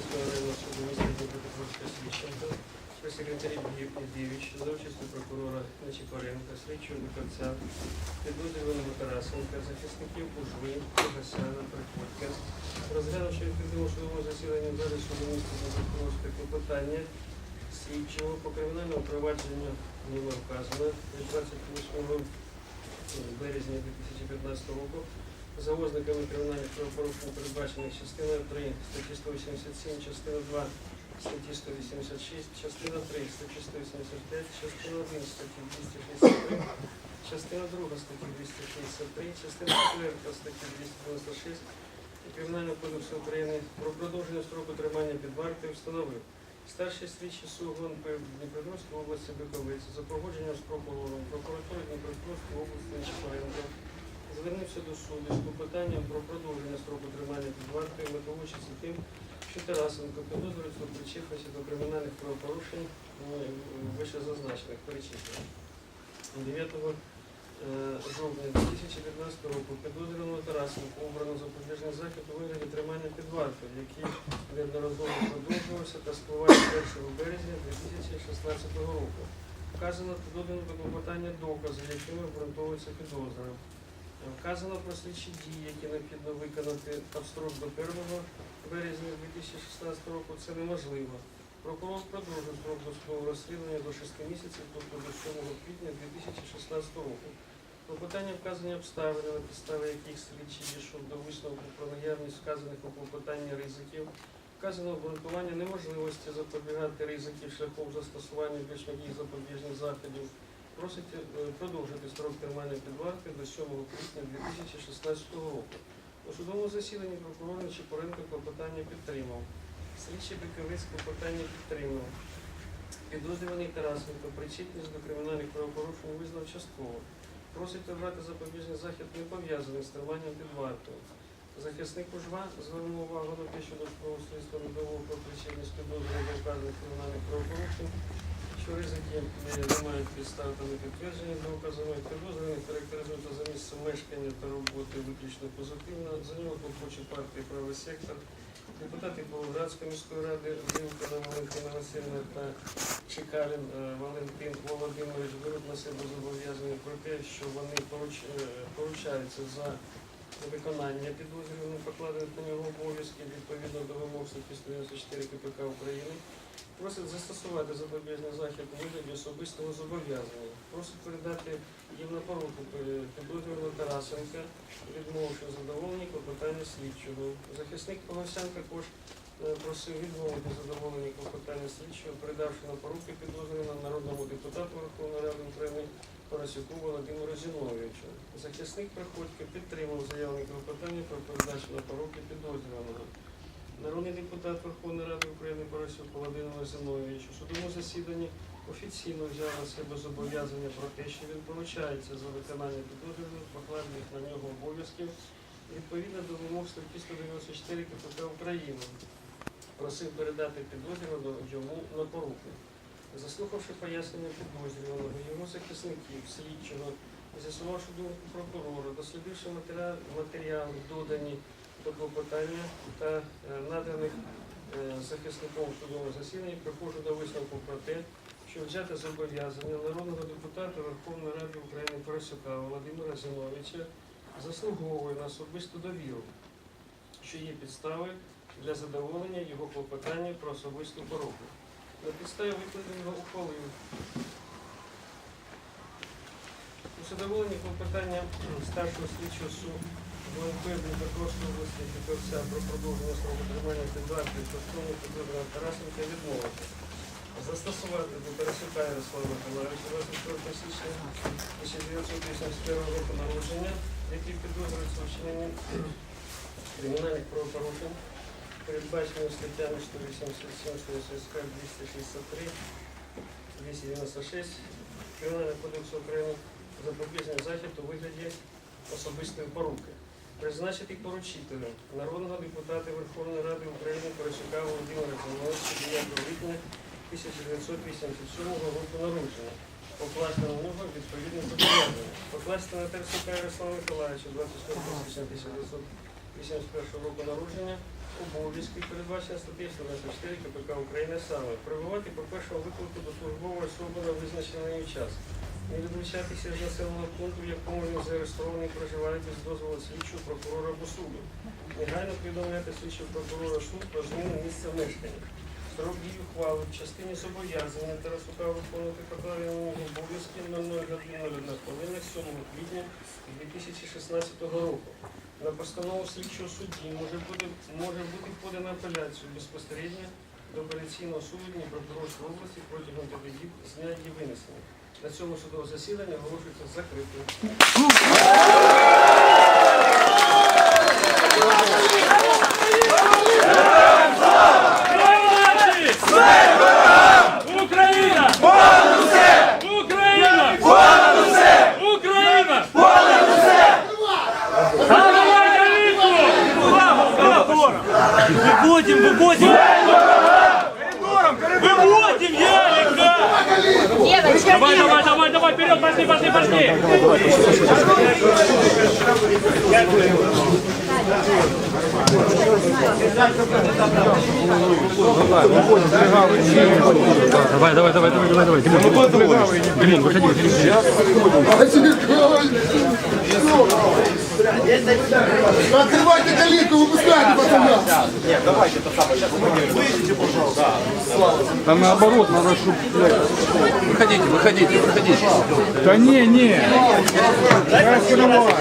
міського районного суду міста Дніпропетровська при секретарі Євдєвич, за участю прокурора Нечипаренка, слідчого Виковця, підозрюваного Тарасенка, захисників Ужви, Погасяна, Приходька, розглянувши відповідному судовому засіданні в суду міста Дніпропетровська клопотання слідчого по кримінальному провадженню було вказано від 28 березня 2015 року за ознаками кримінальних правопорушень, передбачених частиною 3 статті 187, частина 2 статті 186, частина 3 статті 185, частина 1 статті 263, частина 2 статті 263, частина 4 статті 296 Кримінального кодексу України про продовження строку тримання під вартою встановив. Старший слідчий суд ГУНП Дніпропетровської області Биковиці за погодженням з прокурором прокуратури Дніпропетровської області Нечипаренко звернувся до суду з клопотанням про продовження строку тримання під вартою, мотивуючись тим, що Тарасенко підозрюється у причетності до кримінальних правопорушень е, вище зазначених перечислених. 9 е, жовтня 2015 року підозрюваного Тарасенко обрано запобіжний захід у вигляді тримання під вартою, який неодноразово продовжувався та спливає 1 березня 2016 року. Вказано підозрюваного до клопотання докази, якими обґрунтовується підозра. Вказано про слідчі дії, які необхідно виконати в строк до 1 березня 2016 року. Це неможливо. Прокурор продовжив строк досудового розслідування до 6 місяців, тобто до 7 квітня 2016 року. Клопотання вказані обставини, на підставі яких слідчий дійшов до висновку про наявність вказаних у клопотанні ризиків. Вказано обґрунтування неможливості запобігати ризиків шляхом застосування більш м'яких запобіжних заходів просить е, продовжити строк тримання під до 7 квітня 2016 року. У судовому засіданні прокурор Нечипоренко клопотання підтримав. Слідчий Биковець клопотання підтримав. Підозрюваний Тарасенко причетність до кримінальних правопорушень визнав частково. Просить обрати запобіжний захід не пов'язаний з триманням під вартою. Захисник Ужва звернув увагу на те, що досудового слідства довело про причетність підозрюваних кримінальних правопорушень, що ризики не, мають підстав та не підтверджені доказами. Підозрюваний характеризується за місцем мешкання та роботи виключно позитивно. За нього клопоче партії правий сектор. Депутати Павлоградської міської ради Зілкина Валентина Васильівна та Чекалін е, Валентин Володимирович беруть на себе зобов'язання про те, що вони е, поручаються за виконання підозрюваних покладених на нього обов'язків відповідно до вимог статті 194 КПК України. Просить застосувати запобіжний захід у вигляді особистого зобов'язання. Просить передати їм на поруку підозрюваного Тарасенка, відмовивши в задоволенні клопотання слідчого. Захисник Погосян також е, просив відмовити задоволення клопотання слідчого, передавши на поруки підозрюваного народному депутату Верховної Ради України Парасюку Володимиру Зіновичу. Захисник Приходько підтримав заявлене клопотання про передачу на поруки підозрюваного. Народний депутат Верховної Ради України Парасюк Володимир Зінович у судовому засіданні офіційно взяв на себе зобов'язання про те, що він поручається за виконання підозрюваних, покладених на нього обов'язків відповідно до вимог статті 194 КПК України. Просив передати підозрюваного йому на поруки. Заслухавши пояснення підозрюваного, його захисників, слідчого, з'ясувавши думку прокурора, дослідивши матеріали додані до та е, наданих е, захисником в судовому засіданні, приходжу до висновку про те, що взяти зобов'язання народного депутата Верховної Ради України Парасюка Володимира Зіновича заслуговує на особисту довіру, що є підстави для задоволення його клопотання про особисту поруку. На підставі викладеного ухвалив у задоволенні клопотання старшого слідчого суду ВНП Дніпропетровської області Петровця про продовження строку тримання під вартою частково підозрюваного Тарасенка відмовити. Застосувати до Тарасюка Ярослава Миколаївича 24 січня 1981 року народження, який підозрюється вчиненні кримінальних правопорушень, передбаченими статтями 187, 185, 263, 296 Кримінального кодексу України запобіжний захід у вигляді особистої поруки. Призначити поручителем народного депутата Верховної Ради України Поросюка Володимира Зіновича 9 липня 1987 року народження. Покласти на нього відповідне зобов'язання. Покласти на Терсука Ярослава Миколаївича 24 січня 1981 року народження обов'язків, передбачені статтею 194 КПК України саме прибувати по першому виклику до службової особи на визначений час, не відлучатися з населеного пункту, в якому він зареєстрований, проживає без дозволу слідчого прокурора або суду. Негайно повідомляти слідчого прокурора суд про зміну місця мешкання. Строк дії ухвали в частині зобов'язання Тарасука виконувати покладені обов'язки на 0,1 хвилина 7 квітня 2016 року. На постанову слідчого судді може бути, може бути подана апеляцію безпосередньо до апеляційного суду Дніпропетровської області протягом 5 діб з дня її винесення. На цьому судове засідання оголошується закритим. Давай, давай, давай, давай, вперед, пошли, пошли, пошли! Давай, давай, давай, давай, давай, давай, Димон, Димон, выходи, выходи. Открывайте калитку, выпускайте потом нас. Нет, давайте это самое. Сейчас выйдите, пожалуйста. Там наоборот, надо, чтобы... Выходите, выходите, выходите. Да не, не. Раскрывай.